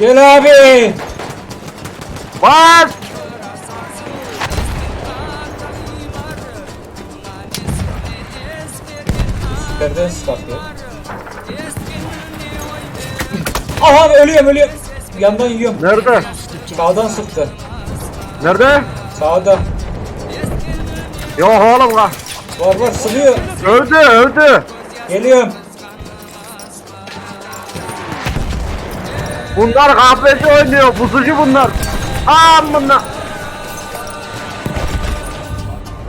Gel abi. Bas! Süperden sıkıyor. Aha ölüyorum ölüyorum. Yandan yiyorum. Nerede? Sağdan sıktı. Nerede? Sağda. Yok oğlum la. Var var sıkıyor. Öldü öldü. Geliyorum. Bunlar kahveci oynuyor. Pusucu bunlar. Amına.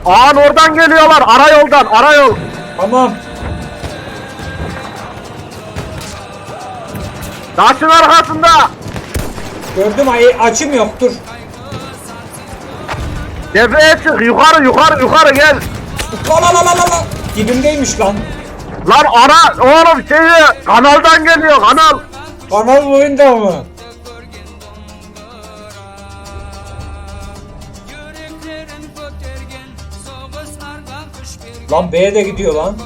Ağan oradan geliyorlar. Ara yoldan. Ara yol. Tamam. Taşın arkasında. Gördüm ay açım yok dur. Tepeye çık. Yukarı yukarı yukarı gel. La la la la la la. Dibimdeymiş lan. Lan ara oğlum şeyi kanaldan geliyor kanal. Kanal boyunda mı? Lan B'ye de gidiyor lan.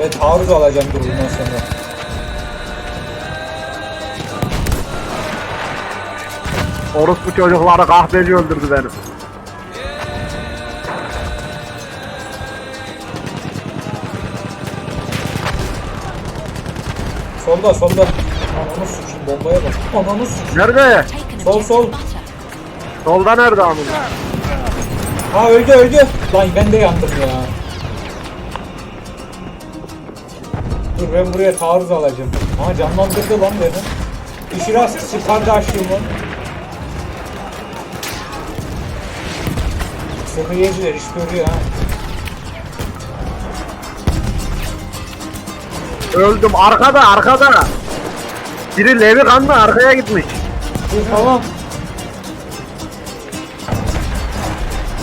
Ben taarruz alacağım dur bundan sonra. Orospu çocukları kahveci öldürdü beni. Solda solda. Ananı sikeyim bombaya bak. Ananı sikeyim. Nerede? Sol, sol. Solda nerede amına? Ha öldü öldü. Lan ben de yandım ya. Dur ben buraya taarruz alacağım. Ama canlandırdı lan beni. İşi rast aşkımı. Sıkı yediler iş görüyor ha. Öldüm arkada arkada. Biri Levi kanlı arkaya gitmiş. Tamam.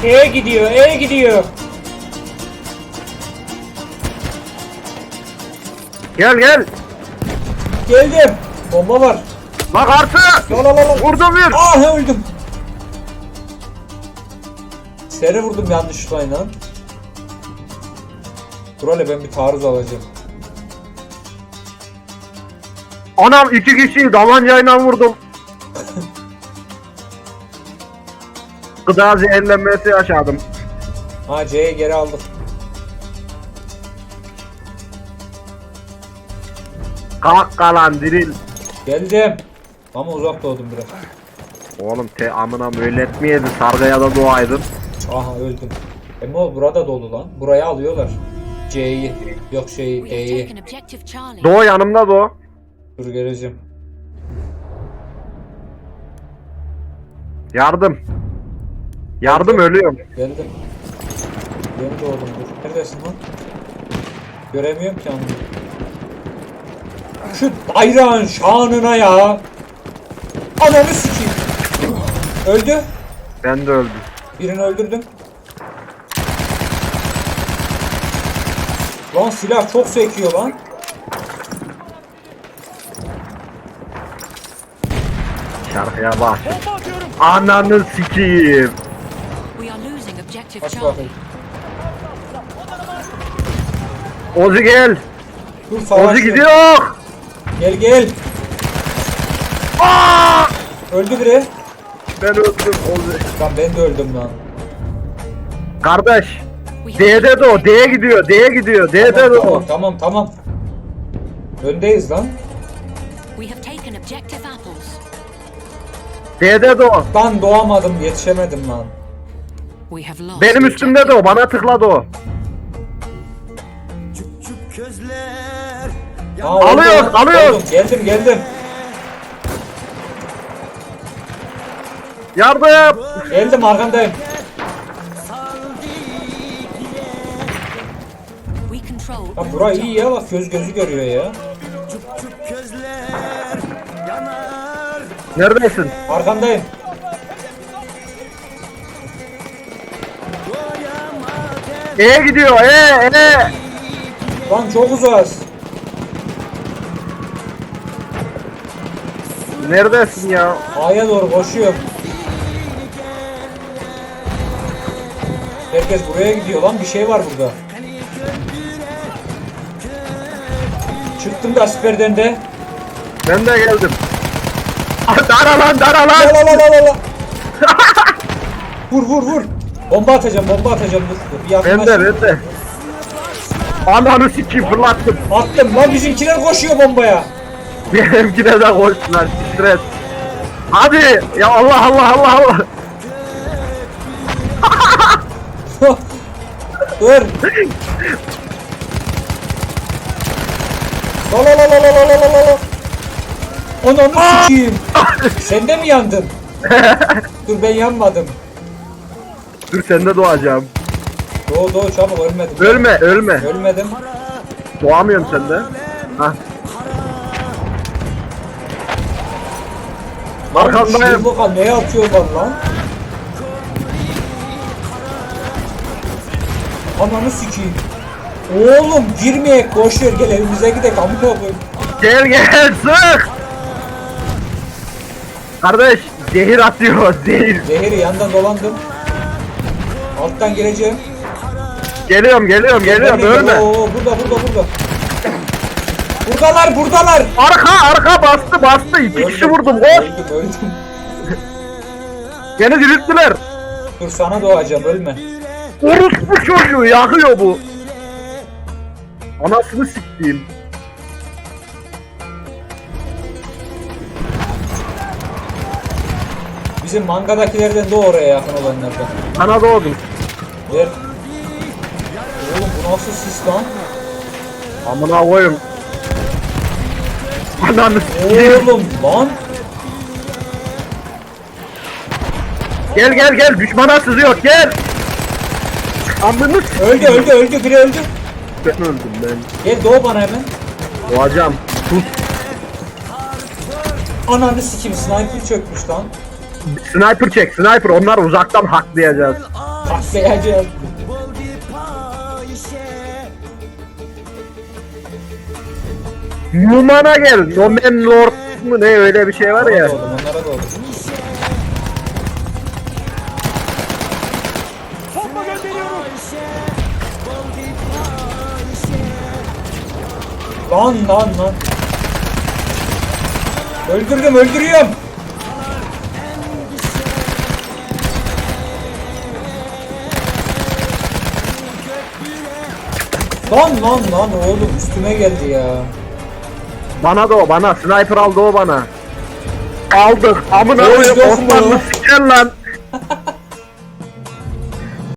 E gidiyor, E gidiyor. Gel gel. Geldim. Bomba var. Bak artı. La la la la. Vurdum bir. Ah öldüm. Seri vurdum yanlışlıkla inan. Dur hele ben bir taarruz alacağım. Anam iki kişiyi dalancayla vurdum. Gıda zehirlenmesi yaşadım. Ha C'ye geri aldık. Kalk kalan diril. Geldim. Ama uzak doğdum biraz. Oğlum te amına müelletmeyedin sargıya da doğaydın. Aha öldüm. Emo burada dolu lan. Buraya alıyorlar. C'yi. Yok şey D'yi. Doğu yanımda doğu. Dur geleceğim. Yardım. Yardım ölüyorum. Geldim. Yeni doğdum dur. Neredesin lan? Göremiyorum ki onu. Şu bayrağın şanına ya. Ananı sikeyim. Öldü. Ben de öldüm. Birini öldürdüm. Lan silah çok sekiyor lan. Şarkıya bak. Ananı sikeyim. We are losing objective Aç Charlie. bakayım. Ozi gel. Dur savaş. Ozi gidiyor. Gel gel. Aa! Öldü biri. Ben öldüm Ozi. Lan ben de öldüm lan. Kardeş. D'de de o. D'ye gidiyor. D'ye gidiyor. D'de de Tamam, o. tamam tamam tamam. Öndeyiz lan. we have taken objective. D'de de o. Lan doğamadım yetişemedim lan. We have lost. Benim üstümde de o. Bana tıkladı o. Öldü lan. alıyoruz. Oldum, Geldim geldim. Yardım. Geldim arkandayım. We control. All bura iyi ya bak göz gözü görüyor ya. Neredesin? Arkandayım. E'ye gidiyor. E, E. Lan çok uzağız. Neredesin ya? A'ya doğru koşuyorum. Herkes buraya gidiyor lan bir şey var burada. Çıktım da siperden de. Ben de geldim. Ah, Dara lan dara La lan. la la la la la. vur vur vur. Bomba atacağım bomba atacağım dur. dur. Bir Ben yakınlaş. de ben de. Ananı sikeyim fırlattım. Attım lan bizimkiler koşuyor bombaya. Benimkine de koştular stres. Hadi ya Allah Allah Allah Allah. dur. La la la la la la la la la. Ananı sikeyim. Sen de mi yandın? dur ben yanmadım. Dur sende doğacağım. Doğu doğu çabuk ölmedim. Ölme ölme. Ölmedim. Doğamıyorum sende. Hah. Arkandayım. Şu bakalım neye atıyorlar lan? Ananı sikeyim. Oğlum girmeyek boş ver gel evimize gidelim amına koyayım. Gel gel sık. Kardeş zehir atıyor zehir. Zehiri yandan dolandım. Alttan geleceğim. Geliyorum geliyorum geliyorum de- ölme. Oo, burada burada burada. Buradalar buradalar. Arka arka bastı bastı. İki kişi vurdum koş. Öldüm öldüm. Beni dirilttiler. Dur sana doğacağım ölme. Orospu çocuğu yakıyor bu. Anasını siktiğim. Bizim mangadakilerden de oraya yakın olanlardan. Sana doğdum. Ver. Oğlum bu nasıl sis lan? Amına koyayım. Ananı sikeyim. Oğlum lan. Gel gel gel düşmana sızıyor gel. Amını. Öldü öldü öldü biri öldü. Ben öldüm ben. Gel doğu bana hemen. Doğacağım. Sus. Ananı sikim sniper çökmüş lan. Sniper çek sniper onlar uzaktan haklayacağız. Patlayacağız. Numana gel. Nomen Lord mu ne öyle bir şey var ya. Doğdum onlara doğdum. Lan lan lan. Öldürdüm öldürüyorum. Lan lan lan oğlum üstüme geldi ya. Bana da o bana. Sniper aldı o bana. Aldık. Amına Oğlum, koyayım? Osmanlı siker lan.